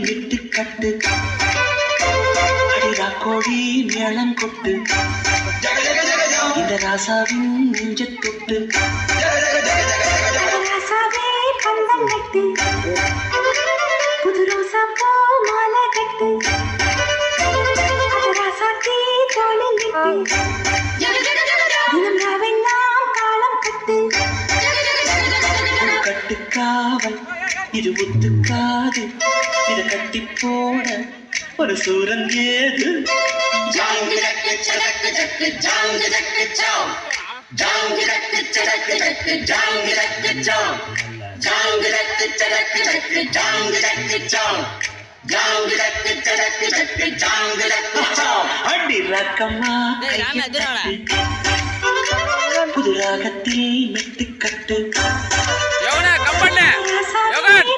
விட்டு கட்டு. அடிரா கோழி மேளம் கொட்டு. இந்த ராசாவின் நெஞ்ச தொட்டு. புது ரோசா பூ மாலை கட்டு. ராசாத்தி விட்டு தினம் ராவெல்லாம் காலம் கட்டு. கட்டுக்காவல். இது ஒத்துக்காது. போட ஒரு சூரன் ஏது? ஜாங்கு ஜக்கு சடக்கு ஜக்கு ஜாங்கு ஜக்கு சாவ் ஜாங்கு ஜக்கு சடக்கு ஜக்கு ஜாங்கு ஜக்கு சாவ் ஜாங்கு ஜக்கு சடக்கு ஜக்கு ஜாங்கு ஜக்கு சாவ் ஜாங்கு ஜக்கு சடக்கு ஜக்கு ஜாங்கு ஜக்கு சாவ் அடி ரக்கம்மா டேய், ராமே, எதிராடா. புது ராகத்தில் மெட்டு கட்டு. யோகனே கம் பண்ணு ராசாவே யோகன்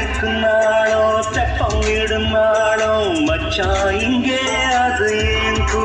இருக்கும் நாளோ ஸ்டெப்பம் இடும் நாளோ மச்சான் இங்கே அது ஏன் கூ